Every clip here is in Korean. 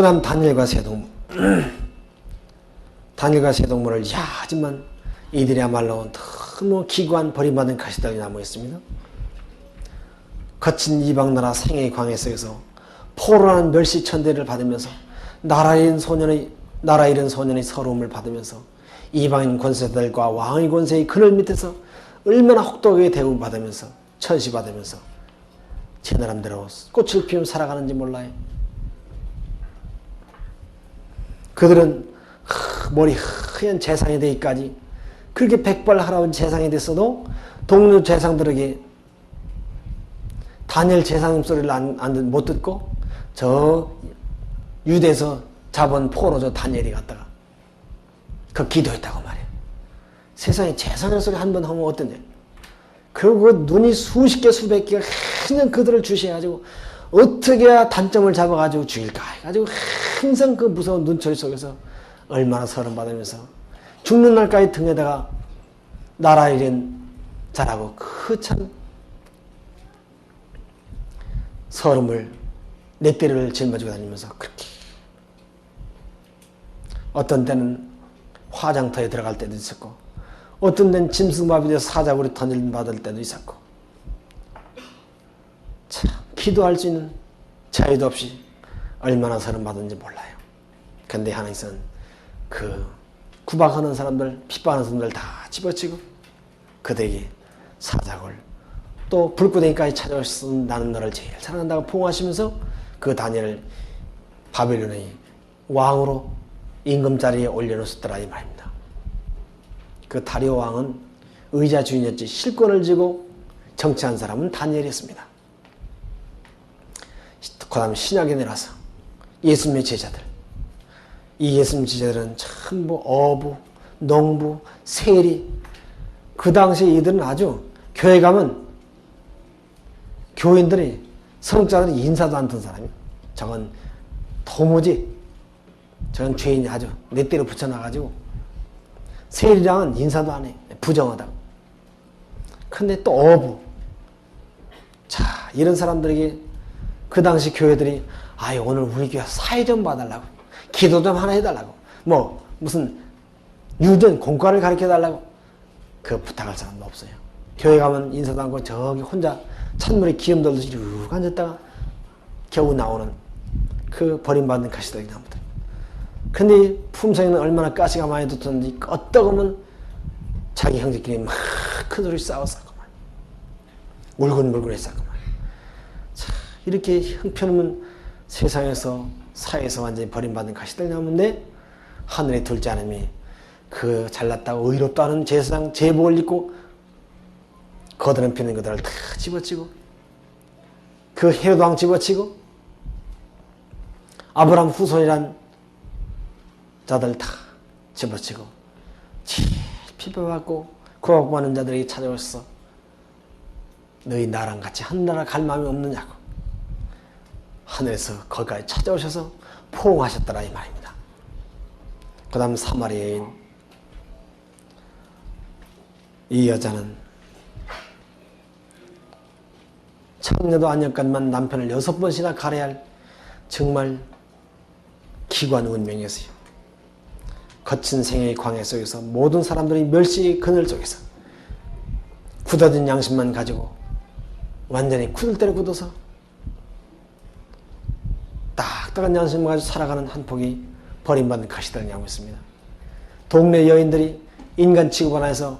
그 다음 다니엘과 세동무. 다니엘과 세동무를, 야, 하지만 이들이야말로 너무 기구한 버림받은 가시들이 남아 있습니다. 거친 이방 나라 생애의 광해 속에서 포로라는 멸시 천대를 받으면서 나라 잃은 소년의 나라 잃은 소년의 서러움을 받으면서 이방인 권세들과 왕의 권세의 그늘 밑에서 얼마나 혹독하게 대우받으면서 천시받으면서 제 나름대로 꽃을 피우며 살아가는지 몰라요. 그들은 머리 하얀 재상이 되기까지 그렇게 백발 할아버지 재상이 됐어도 동료 재상들에게 다니엘 재상님 소리를 안, 안, 못 듣고 저 유대에서 잡은 포로 저 다니엘이 갔다가 그 기도했다고 말이에요. 세상에 재상의 소리 한 번 하면 어떠냐. 그리고 그 눈이 수십 개 수백 개가 그냥 그들을 주시해가지고 어떻게 해야 단점을 잡아가지고 죽일까? 해가지고 항상 그 무서운 눈초리 속에서 얼마나 서름 받으면서 죽는 날까지 등에다가 나라 잃은 자라고 그 참 서름을 넷대를 짊어지고 다니면서 그렇게 어떤 때는 화장터에 들어갈 때도 있었고 어떤 데는 짐승밥이 돼서 사자굴에 던질 받을 때도 있었고. 참 기도할 수 있는 자유도 없이 얼마나 서름 받은지 몰라요. 근데 하나님은 그 구박하는 사람들, 핍박하는 사람들 다 집어치고 그들에게 사자굴 또 불구덩이까지 찾아오셔서 나는 너를 제일 사랑한다고 포옹하시면서 그 다니엘을 바벨론의 왕으로 임금 자리에 올려놓으셨더라 이 말입니다. 그 다리오 왕은 의자 주인이었지 실권을 쥐고 정치한 사람은 다니엘이었습니다. 그 다음 신약에 내려서 예수님의 제자들 이 예수님 제자들은 전부 어부, 농부, 세리 그 당시에 이들은 아주 교회 가면 교인들이 성자들이 인사도 안던 사람이 저건 도무지 저건 죄인이 아주 내 때로 붙여놔가지고 세리랑은 인사도 안 해. 부정하다고. 근데 또 어부. 자, 이런 사람들에게 그 당시 교회들이 아유, 오늘 우리 교회 사회 좀 봐달라고. 기도 좀 하나 해달라고. 뭐, 무슨 유전, 공과를 가르쳐 달라고. 그 부탁할 사람도 없어요. 교회 가면 인사도 않고 저기 혼자 찬물에 기름 돌듯이 쭉 앉았다가 겨우 나오는 그 버림받는 가시들이 나무들. 근데 품성에는 얼마나 가시가 많이 돋았는지 껐떡하면 자기 형제끼리 막 큰 소리 싸웠었구만. 울근불근 했었구만. 자, 이렇게 형편없는 세상에서 사회에서 완전히 버림받은 가시들이 나무인데 하늘의 둘째 하나님이 그 잘났다고 의롭다는 제사장 제복을 입고 거드름 피는 그들을 다 집어치고 그 헤로도 왕 집어치고 아브람 후손이란 자들 다 집어치고 제일 피표받고 구원받는 자들에게 찾아오셔서 너희 나랑 같이 한 나라 갈 마음이 없느냐고 하늘에서 거기까지 찾아오셔서 포옹하셨더라 이 말입니다. 그 다음 사마리 여인 이 여자는 청녀도 아니었건만 남편을 여섯 번씩이나 가려할 정말 기관 운명이었어요. 거친 생애의 광해 속에서 모든 사람들이 멸시의 그늘 속에서 굳어진 양심만 가지고 완전히 굳을 굳어서 딱딱한 양심을 가지고 살아가는 한 폭이 버림받는 가시들을 양고 있습니다. 동네 여인들이 인간 취급 하나에서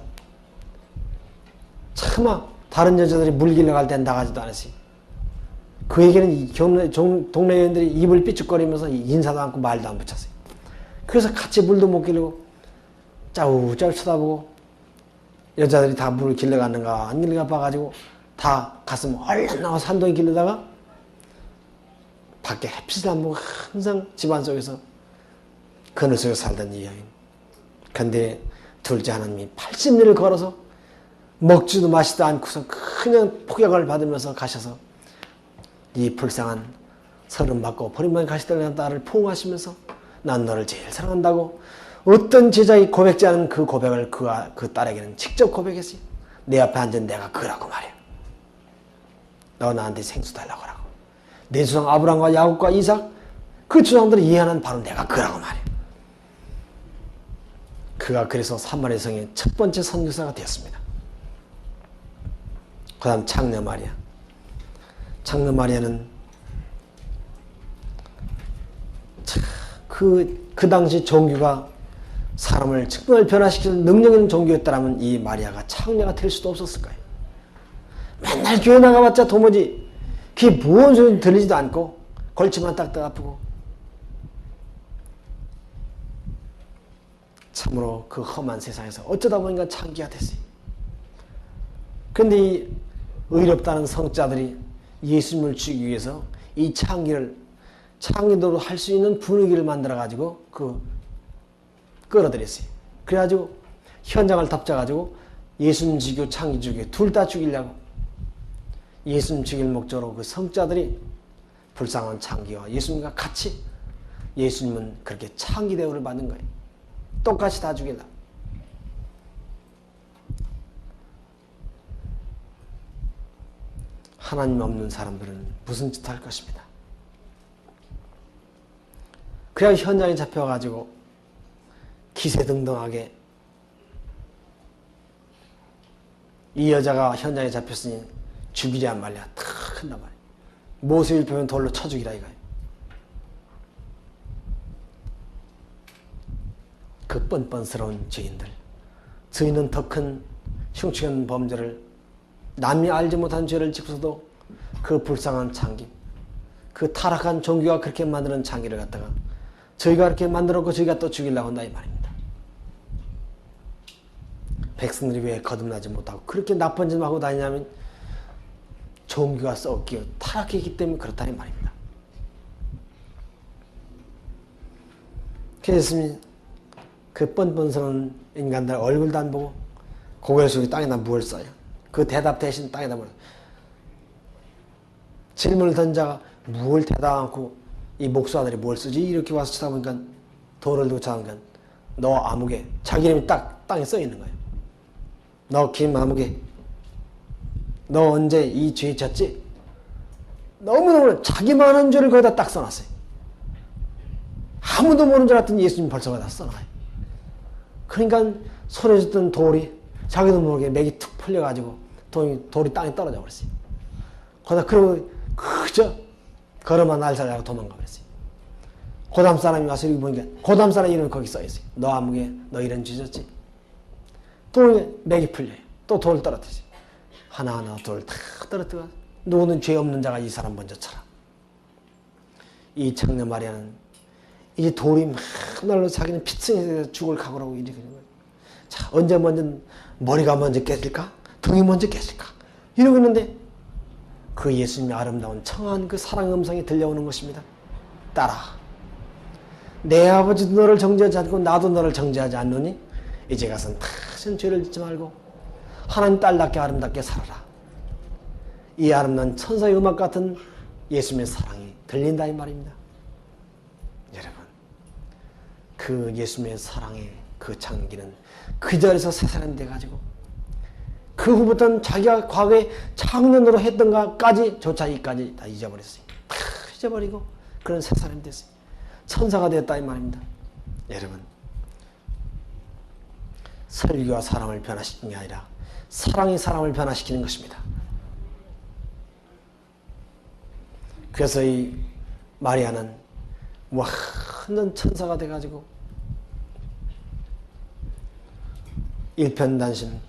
차마 다른 여자들이 물길러 갈 땐 나가지도 않았어요. 그에게는 동네 여인들이 입을 삐죽거리면서 인사도 않고 말도 안 붙였어요. 그래서 같이 물도 못 길르고 짜우짜우 쳐다보고 여자들이 다 물을 길러갔는가 안 길러가 봐가지고 다 가슴 얼른 나와 산동이 길르다가 밖에 햇빛을 안 보고 항상 집안 속에서 그늘 속에 살던 이 여인. 근데 둘째 하나님이 80리를 걸어서 먹지도 마시도 않고서 그냥 폭약을 받으면서 가셔서 이 불쌍한 서름 받고 버림만 가시던 딸을 포옹하시면서 난 너를 제일 사랑한다고 어떤 제자의 고백지 않은 그 고백을 그, 아, 그 딸에게는 직접 고백했어요. 내 앞에 앉은 내가 그라고 말이야. 너 나한테 생수 달라고 하라고. 내 조상 아브라함과 야곱과 이삭 그 주장들을 이해하는 바로 내가 그라고 말이에요. 그가 그래서 사마리 성의 첫 번째 선교사가 되었습니다. 그 다음 창녀 마리아. 창녀 마리아는 그, 그 당시 종교가 사람을 정말 변화시키는 능력 있는 종교였다면 이 마리아가 창녀가 될 수도 없었을 거예요. 맨날 교회 나가봤자 도무지 그게 무언 소리 들리지도 않고 골치만 딱딱 아프고 참으로 그 험한 세상에서 어쩌다 보니까 창기가 됐어요. 그런데 이 의롭다는 성자들이 예수님을 죽이기 위해서 이 창기를 창기도로 할 수 있는 분위기를 만들어 가지고 그 끌어들였어요. 그래가지고 현장을 덮쳐가지고 예수님 죽이고 창기 죽이고 둘 다 죽이려고 예수님 죽일 목적으로 그 성자들이 불쌍한 창기와 예수님과 같이 예수님은 그렇게 창기 대우를 받는 거예요. 똑같이 다 죽일라. 하나님 없는 사람들은 무슨 짓 할 것입니다. 그래야 현장에 잡혀가지고 기세등등하게 이 여자가 현장에 잡혔으니 죽이랴 말랴 다 큰단 말이야. 모세일 보면 돌로 쳐 죽이라 이거예요. 그 뻔뻔스러운 죄인들. 저희는 더 큰 흉측한 범죄를 남이 알지 못한 죄를 짓고서도 그 불쌍한 창기, 그 타락한 종교가 그렇게 만드는 창기를 갖다가 저희가 그렇게 만들었고 저희가 또 죽이려고 한다 이 말입니다. 백성들이 왜 거듭나지 못하고 그렇게 나쁜 짓 하고 다니냐면 종교가 썩기어 타락했기 때문에 그렇다는 말입니다. 그래서 그 뻔뻔스러운 인간들 얼굴도 안 보고 고개 숙이 땅에다 뭘 써요. 그 대답 대신 땅에다 뭘 질문을 던자가 뭘 대답하고 이 목사들이 뭘 쓰지 이렇게 와서 쳐다보니까 돌을 두고 쳐다보니까 너 아무개 자기 이름이 딱 땅에 써 있는 거예요. 너 김 아무개 너 언제 이 죄 졌지? 너무너무 자기만 한 죄를 거기다 딱 써놨어요. 아무도 모르는 줄 알았더니 예수님 벌써 거기다 써놔요. 그러니까 손에 줬던 돌이 자기도 모르게 맥이 툭 풀려가지고 돌이, 돌이 땅에 떨어져 버렸어요. 거기다 그러고 그저 걸어만 날살라고 도망가 버렸어요. 고담 사람이 와서 여기 보니까 고담 사람 이름 거기 써 있어요. 너 아무개 너 이런 지졌지? 또 맥이 풀려요. 또돌 떨어뜨리지. 하나하나 돌다 떨어뜨려. 누구는 죄 없는 자가 이 사람 먼저 쳐라. 이 청년 마리아는 이제 돌이 막 날로 자기는 피층에서 죽을 각오라고 이렇게 되는 거예요. 자, 언제 먼저 머리가 먼저 깨질까? 등이 먼저 깨질까? 이러고 있는데 그 예수님의 아름다운 청한 그 사랑 음성이 들려오는 것입니다. 따라. 내 아버지도 너를 정죄하지 않고 나도 너를 정죄하지 않노니 이제 가서는 다신 죄를 짓지 말고 하나님 딸답게 아름답게 살아라. 이 아름다운 천사의 음악 같은 예수님의 사랑이 들린다 이 말입니다. 여러분, 그 예수님의 사랑의 그 장기는 그 자리에서 새 사람이 돼가지고 그 후부터는 자기가 과거에 창년으로 했던 것까지 조차 이까지 다 잊어버렸어요. 다 잊어버리고 그런 새 사람이 됐어요. 천사가 되었다 이 말입니다. 여러분, 설교가 사람을 변화시키는 게 아니라 사랑이 사람을 변화시키는 것입니다. 그래서 이 마리아는 완전 천사가 돼가지고 일편단심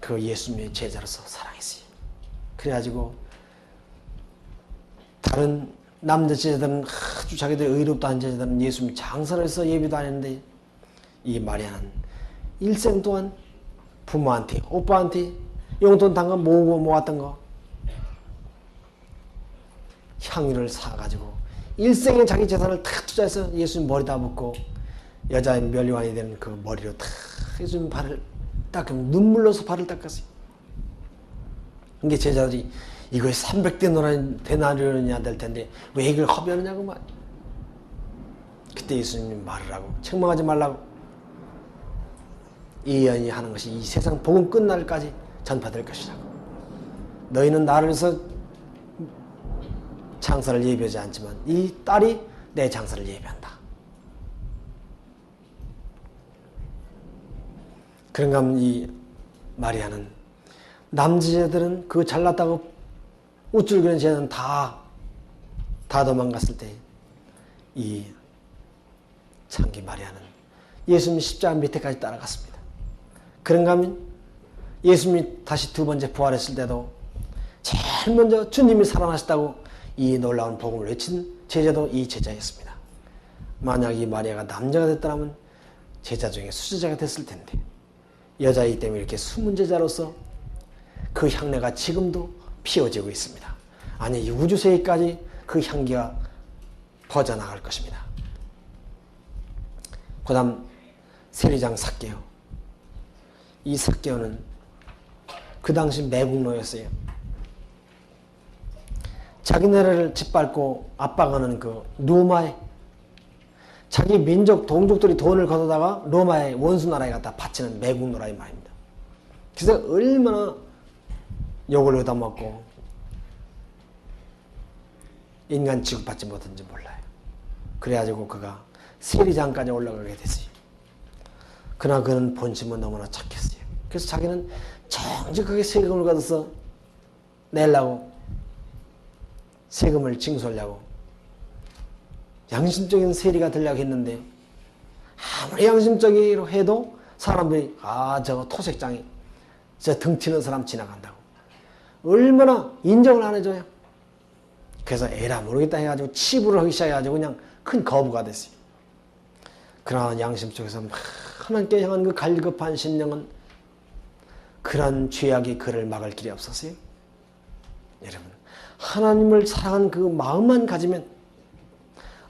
그 예수님의 제자로서 사랑했어요. 그래가지고 다른 남자 제자들은 아주 자기들 의롭다 한 제자들은 예수님 장사를 해서 예비도 안 했는데 이 마리아는 일생 동안 부모한테 오빠한테 용돈 당근 모으고 모았던 거 향유를 사가지고 일생에 자기 재산을 다 투자해서 예수님 머리 다 묶고 여자의 멸류관이 되는 그 머리로 다 예수님 발을 닦으 눈물로서 발을 닦았어요. 이게 제자들이 이거에 300대 되나리오냐 될 텐데 왜 이걸 허비하느냐고 말. 그때 예수님이 말을 하고 책망하지 말라고 이 여인이 하는 것이 이 세상 복음 끝날까지 전파될 것이라고. 너희는 나를 위해서 장사를 예비하지 않지만 이 딸이 내 장사를 예배한다. 그런가 하면 이 마리아는 남자들은 그 잘났다고 우쭐거리는 쟤는 다, 다 도망갔을 때 이 창기 마리아는 예수님 십자가 밑에까지 따라갔습니다. 그런가 하면 예수님이 다시 두 번째 부활했을 때도 제일 먼저 주님이 살아나셨다고 이 놀라운 복음을 외친 제자도 이 제자였습니다. 만약 이 마리아가 남자가 됐다면 제자 중에 수제자가 됐을 텐데 여자이기 때문에 이렇게 숨은 제자로서 그 향내가 지금도 피어지고 있습니다. 아니 이 우주세계까지 그 향기가 퍼져나갈 것입니다. 그 다음 세리장 삭개요. 이 삭개요는 그 당시 매국노였어요. 자기 나라를 짓밟고 압박하는 그 로마에 자기 민족 동족들이 돈을 걷어다가 로마의 원수 나라에 갖다 바치는 매국노라의 말입니다. 그래서 얼마나 욕을 얻어먹고 인간 취급받지 못한지 몰라요. 그래가지고 그가 세리장까지 올라가게 됐어요. 그러나 그는 본심은 너무나 착했어요. 그래서 자기는 정직하게 세금을 걷어서 내려고 세금을 징수하려고 양심적인 세리가 되려고 했는데 아무리 양심적이로 해도 사람들이 아 저거 토색장이 저 등치는 사람 지나간다고 얼마나 인정을 안 해줘요. 그래서 에라 모르겠다 해가지고 치부를 하기 시작해가지고 그냥 큰 거부가 됐어요. 그러나 양심 속에서 하나님께 향한 그 갈급한 심령은 그런 죄악이 그를 막을 길이 없었어요. 여러분 하나님을 사랑하는 그 마음만 가지면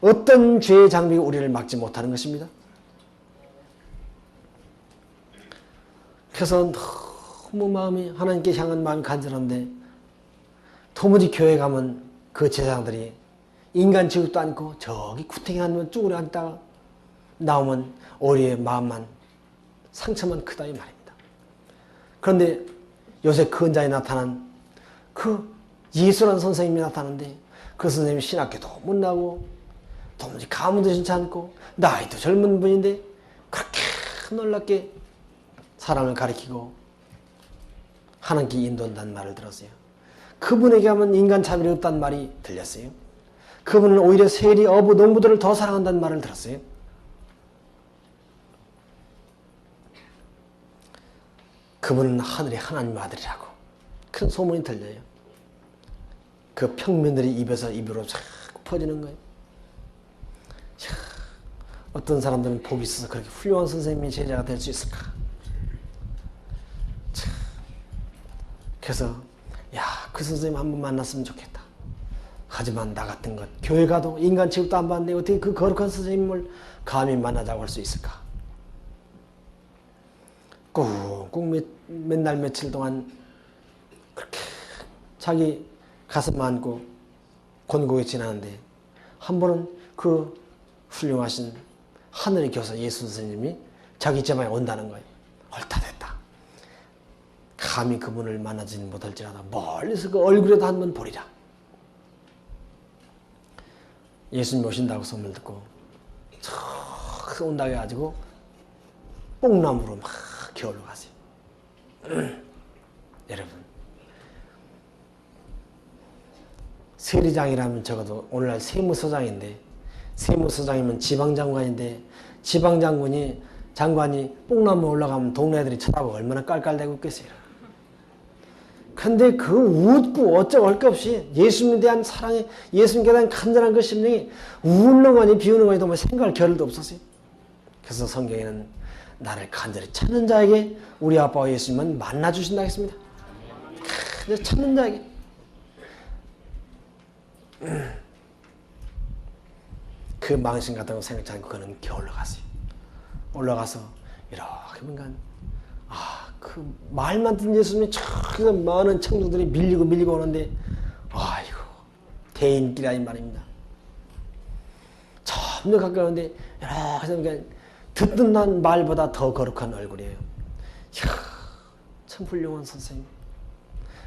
어떤 죄의 장비가 우리를 막지 못하는 것입니다. 그래서 너무 마음이 하나님께 향한 마음이 간절한데 도무지 교회 가면 그 제사장들이 인간 취급도 않고 저기 구탱이 한번 쭈그려 앉다가 나오면 우리의 마음만 상처만 크다 이 말입니다. 그런데 요새 근자에 나타난 그 예수란 선생님이 나타나는데 그 선생님이 신학교도 못 나고 도무지 가문도 않고 나이도 젊은 분인데 그렇게 놀랍게 사람을 가리키고 하나님께 인도한다는 말을 들었어요. 그분에게 하면 인간 차별이 없다는 말이 들렸어요. 그분은 오히려 세리, 어부, 농부들을 더 사랑한다는 말을 들었어요. 그분은 하늘의 하나님 아들이라고 큰 소문이 들려요. 그 평민들이 입에서 입으로 자꾸 퍼지는 거예요. 야, 어떤 사람들은 복이 있어서 그렇게 훌륭한 선생님이 제자가 될 수 있을까? 참. 그래서 야, 그 선생님 한 번 만났으면 좋겠다. 하지만 나 같은 것, 교회 가도 인간 취급도 안 받는데 어떻게 그 거룩한 선생님을 감히 만나자고 할 수 있을까? 꾹꾹 몇, 맨날 며칠 동안 그렇게 자기 가슴 안고 곤고히 지나는데 한 번은 그 훌륭하신 하늘의 교사 예수 선생님이 자기 집에 온다는 거예요. 옳다 됐다. 감히 그분을 만나지는 못할지라도 멀리서 그 얼굴에도 한 번 보리라. 예수님 오신다고 소문을 듣고 저 온다고 해가지고 뽕나무로 막 겨울로 가세요. 여러분 세리장이라면 적어도 오늘날 세무서장인데 세무서장이면 지방장관인데 지방장군이 장관이 뽕나무 올라가면 동네 애들이 쳐다보고 얼마나 깔깔대고 있겠어요. 근데 그 웃고 어쩌고 할 것 없이 예수님에 대한 사랑에 예수님께 대한 간절한 그 심령이 울렁하니 비우는 거니 뭐 생각할 겨를도 없었어요. 그래서 성경에는 나를 간절히 찾는 자에게 우리 아빠와 예수님은 만나 주신다 했습니다. 찾는 자에게 그 망신 같은 거 생각지 않고 그는 겨 올라갔어요. 올라가서 이렇게 뭔가 아그 말만 듣는 예수님이 저기서 많은 청중들이 밀리고 밀리고 오는데 아이고 대인기라 이 말입니다. 점점 가까운데 이렇게 그러니까 듣는 한 말보다 더 거룩한 얼굴이에요. 이야, 참 훌륭한 선생님.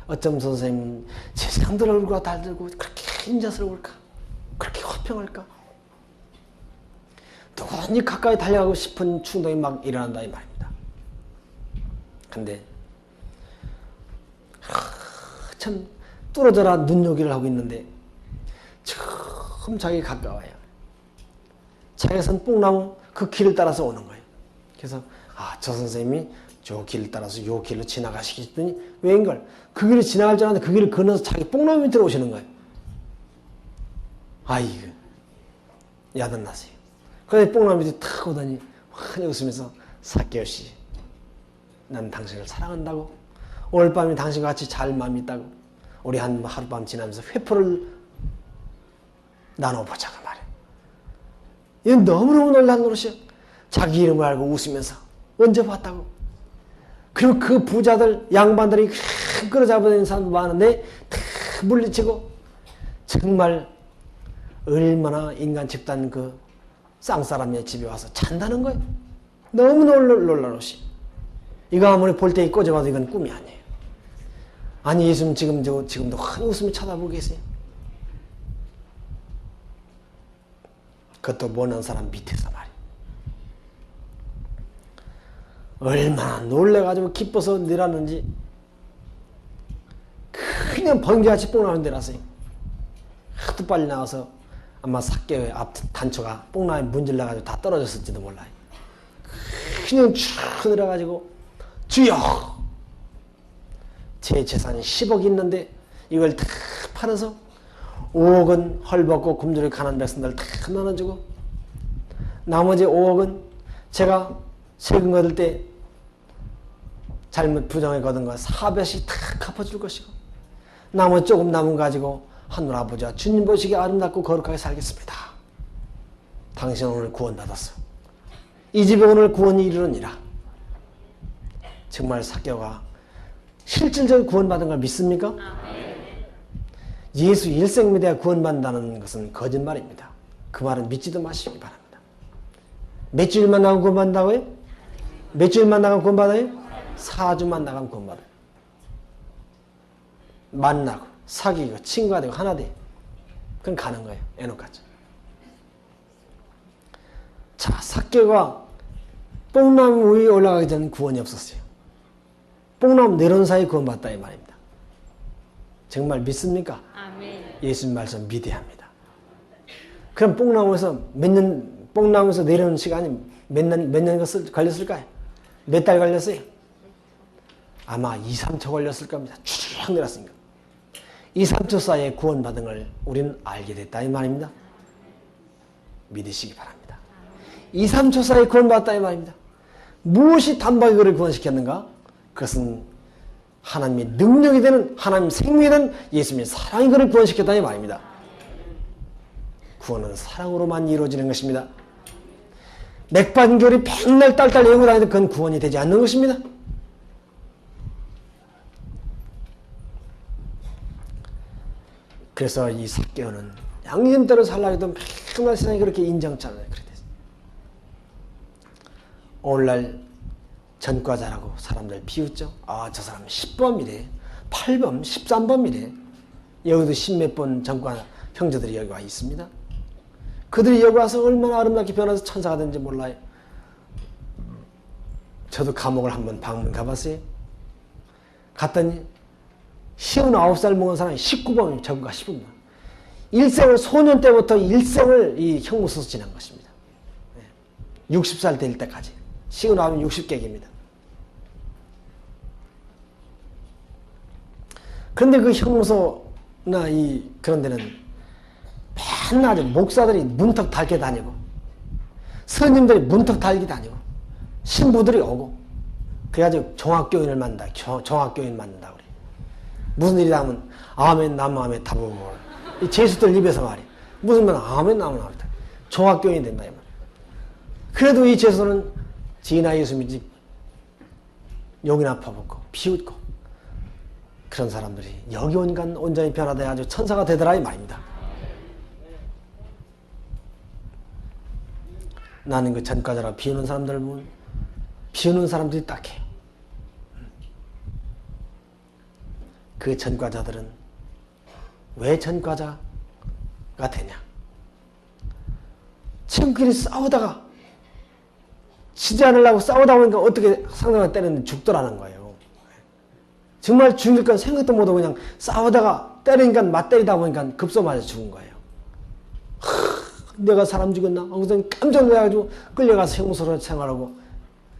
어쩜 선생님 세상들 얼굴과 달들고 그렇게 인자스러울까? 그렇게 화평할까? 누구든지 가까이 달려가고 싶은 충동이 막 일어난다 이 말입니다. 근데 참 뚫어져라 눈요기를 하고 있는데 처음 자기 가까워요. 자기가 선 뽕나무 그 길을 따라서 오는 거예요. 그래서 아 저 선생님이 저 길을 따라서 요 길로 지나가시겠더니 왜인걸 그 길을 지나갈 줄 알았는데 그 길을 건너서 자기 뽕나무 밑으로 오시는 거예요. 아이고 야단나세요. 그래서 뽕나무 밑에 탁 오더니 환히 웃으면서 사케오씨 난 당신을 사랑한다고 오늘 밤에 당신과 같이 잘 마음이 있다고 우리 한 하룻밤 지나면서 회포를 나눠보자고 말 이건 너무너무 놀란 노릇이야. 자기 이름을 알고 웃으면서 언제 봤다고. 그리고 그 부자들 양반들이 끌어잡아다니는 사람도 많은데 다 물리치고 정말 얼마나 인간 집단 그 쌍사람의 집에 와서 잔다는 거예요. 너무 놀라, 놀라노시. 이거 아무리 볼때 꼬집어도 이건 꿈이 아니에요. 아니 예수님 지금 저 지금도 큰 웃음이 쳐다보고 계세요. 그것도 모르는 사람 밑에서 말이에요. 얼마나 놀래가지고 기뻐서 내렸는지 그냥 번개같이 뽕나는 데라서요. 하도 빨리 나와서 아마 사개의 앞 단초가 뽕나에 문질러가지고 다 떨어졌을지도 몰라요. 그냥 쭉 내려가지고 주여 제 재산이 10억이 있는데 이걸 다 팔아서 5억은 헐벗고 굶주려 가난 백성들 다 나눠주고 나머지 5억은 제가 세금 거둘 때 잘못 부정에 거둔 거 4배씩 다 갚아줄 것이고 나머지 조금 남은 거 가지고 하늘 아버지와 주님 보시기에 아름답고 거룩하게 살겠습니다. 당신 오늘 구원받았어. 이 집에 오늘 구원이 이르느니라. 정말 사교가 실질적으로 구원받은 걸 믿습니까? 예수 일생 믿어야 구원받는다는 것은 거짓말입니다. 그 말은 믿지도 마시기 바랍니다. 몇 주일만 나가면 구원받는다고요? 몇 주일만 나가면 구원받아요? 4주만 나가면 구원받아요. 만나고 사귀고 친구가 되고 하나 돼. 그건 가는 거예요. 에노까지. 자, 사개가 뽕나무 위에 올라가기 전에 구원이 없었어요. 뽕나무 내려온 사이에 구원받다 이 말입니다. 정말 믿습니까? 아멘. 예수님 말씀 믿어야 합니다. 그럼 뽕나무에서 몇 년, 뽕나무에서 내려오는 시간이 몇 년, 몇 년 걸렸을까요? 몇 달 걸렸어요? 아마 2, 3초 걸렸을 겁니다. 쭉 내렸으니까. 2, 3초 사이에 구원받은 걸 우리는 알게 됐다 이 말입니다. 믿으시기 바랍니다. 2, 3초 사이에 구원받았다 이 말입니다. 무엇이 단박에 그를 구원시켰는가? 그것은 하나님의 능력이 되는 하나님 생명이 되는 예수님의 사랑이 그를 구원시켰다 이 말입니다. 구원은 사랑으로만 이루어지는 것입니다. 맥반교리 백날 딸딸 외우고 다니도 그건 구원이 되지 않는 것입니다. 그래서 이 사개오는 양심대로 살라 해도 맨날 세상이 그렇게 인정잖아요. 그래 오늘날 전과자라고 사람들 비웃죠. 아, 저 사람 10범이래. 8범, 13범이래. 여기도 십몇 번 전과 형제들이 여기 와 있습니다. 그들이 여기 와서 얼마나 아름답게 변해서 천사가 된지 몰라요. 저도 감옥을 한번 방문 가봤어요. 갔더니 쉬운 아홉 살 먹은 사람이 19범이 전과 15번. 일생을 소년 때부터 일생을 이 형무소에서 지난 것입니다. 60살 될 때까지. 쉬운 아홉은 60개입니다. 그런데 그 형무소나 이 그런 데는 맨날 목사들이 문턱 달게 다니고 스님들이 문턱 달게 다니고 신부들이 오고 그래가지고 종합교인을 만든다. 종합교인 만든다 그래. 무슨 일이다 하면 아멘 남아멘 다보고 이 제수들 입에서 말이야. 무슨 말 아멘 남아멘 종합교인이 된다 이 말. 그래도 이 제수는 지나 예수 믿지 용이나 퍼붓고 비웃고 그런 사람들이 여기 온간 온전히 변화돼 아주 천사가 되더라 이 말입니다. 나는 그 전과자라 비우는 사람들 보면 비우는 사람들이 딱해요. 그 전과자들은 왜 전과자가 되냐? 친구끼리 싸우다가 지지 않으려고 싸우다 보니까 어떻게 상대방을 때리는데 죽더라는 거예요. 정말 죽일 건 생각도 못하고 그냥 싸우다가 때리니까 맞때리다 보니까 급소 맞아 죽은 거예요. 하, 내가 사람 죽였나? 하고서 깜짝 놀라가지고 끌려가서 형무소로 생활하고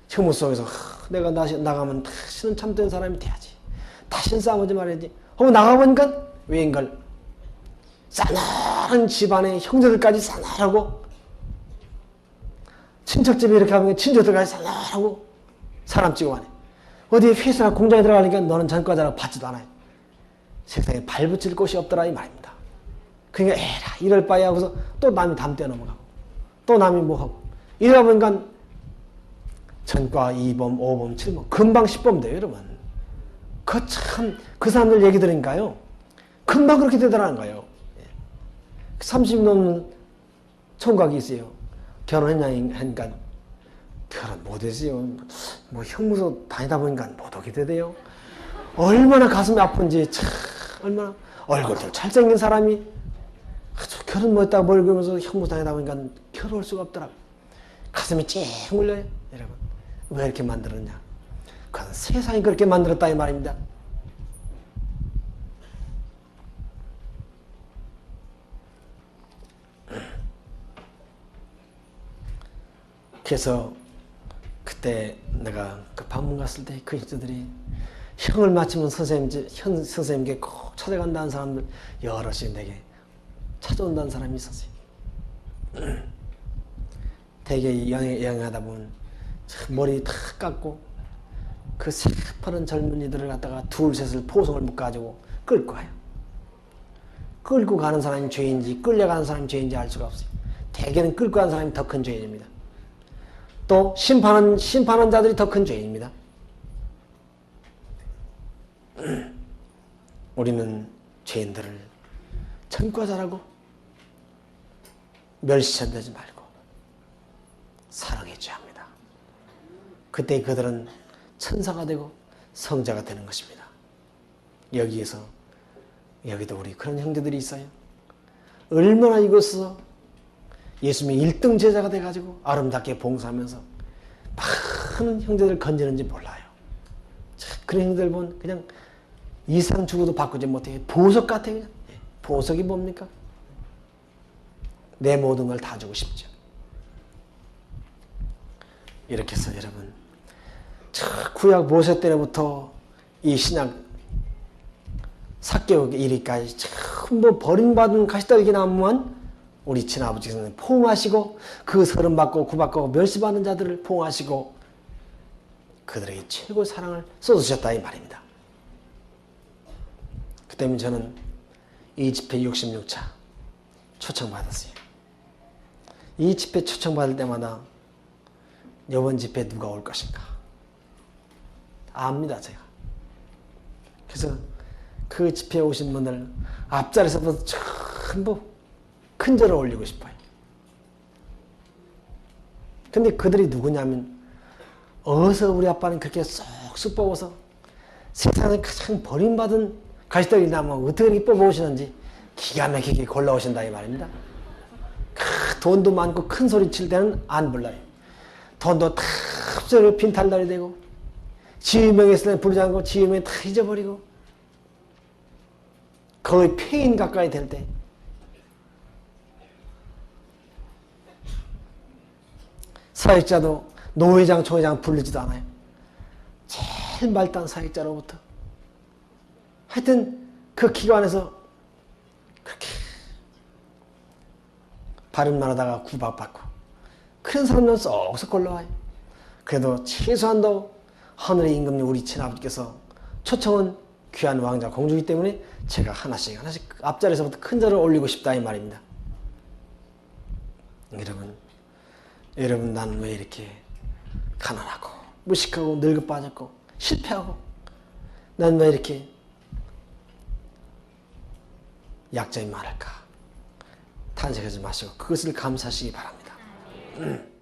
형무소에서 하, 내가 다시 나가면 다시는 참된 사람이 돼야지. 다시는 싸우지 말아야지. 하고 나가보니까 왜인걸 싸늘한 집안의 형제들까지 싸늘하고 친척집에 이렇게 하면 친척들 까지 싸늘하고 사람 찍어가네. 어디 회사 공장에 들어가니까 너는 전과자라고 받지도 않아요. 세상에 발붙일 곳이 없더라 이 말입니다. 그러니까 에라 이럴 바에 하고서 또 남이 담 떼어넘어가고 또 남이 뭐하고 이러다 보니까 전과 2범, 5범, 7범 금방 10범 돼요 여러분. 그 참 그 사람들 얘기 들으니까요. 금방 그렇게 되더라는 거예요. 30 넘는 총각이 있어요. 결혼했냐니까 결혼 못했어요. 뭐 형무소 다니다 보니까 못 오게 되대요. 얼마나 가슴이 아픈지 참 얼마나 얼굴도 잘생긴 사람이 아주 결혼 못했다고 뭘 그러면서 형무소 다니다 보니까 결혼할 수가 없더라고. 가슴이 찡 울려요. 여러분 왜 이렇게 만들었냐. 그건 세상이 그렇게 만들었다 이 말입니다. 그래서 그때 내가 그 방문 갔을 때그 형제들이 형을 마치면 선생님, 현 선생님께 꼭 찾아간다는 사람들 여럿이 내게 찾아온다는 사람이 있었어요. 대개 여행, 여행하다 보면 머리 탁 깎고 그 새파란 젊은이들을 갖다가 둘 셋을 포성을 묶어가지고 끌고 가요. 끌고 가는 사람이 죄인지 끌려가는 사람이 죄인지 알 수가 없어요. 대개는 끌고 가는 사람이 더 큰 죄인입니다. 또 심판은 심판한 자들이 더 큰 죄인입니다. 우리는 죄인들을 전과자라고 멸시한다지 말고 사랑해 줘야 합니다. 그때 그들은 천사가 되고 성자가 되는 것입니다. 여기에서 여기도 우리 그런 형제들이 있어요. 얼마나 이것서 예수님이 1등 제자가 돼가지고 아름답게 봉사하면서 많은 형제들 건지는지 몰라요. 그런 형제들 보면 그냥 이상 주고도 바꾸지 못해. 보석 같아. 예, 보석이 뭡니까? 내 모든 걸 다 주고 싶죠. 이렇게 해서 여러분 구약 모세 때부터 이 신약 사개월 이리까지 전부 버림받은 가시떨기 나무만 우리 친아버지께서는 포옹하시고 그 서름 받고 구받고 멸시받는 자들을 포옹하시고 그들에게 최고 사랑을 쏟으셨다 이 말입니다. 그 때문에 저는 이 집회 66차 초청받았어요. 이 집회 초청받을 때마다 이번 집회 누가 올 것인가 압니다 제가. 그래서 그 집회에 오신 분들 앞자리에서부터 전부 큰 절을 올리고 싶어요. 근데 그들이 누구냐면 어서 우리 아빠는 그렇게 쏙쏙 뽑아서 세상에 가장 버림받은 가시떡이 나면 어떻게 이렇게 뽑아오시는지 기가 막히게 골라오신다 이 말입니다. 돈도 많고 큰 소리 칠 때는 안 불러요. 돈도 탑소리 빈탈날이 되고 지유명에 있을 때 부르지 않고 지유명 다 잊어버리고 거의 폐인 가까이 될 때 사역자도 노회장, 총회장 부르지도 않아요. 제일 말단 사역자로부터. 하여튼 그 기관에서 그렇게 발음만 하다가 구박받고 그런 사람들은 쏙쏙 걸러와요. 그래도 최소한도 하늘의 임금님 우리 친아버지께서 초청은 귀한 왕자 공주이기 때문에 제가 하나씩 하나씩 앞자리에서부터 큰 자를 올리고 싶다 이 말입니다. 여러분 여러분 나는 왜 이렇게 가난하고 무식하고 늙어 빠졌고 실패하고 난 왜 이렇게 약점이 많을까 탄식하지 마시고 그것을 감사하시기 바랍니다. 음.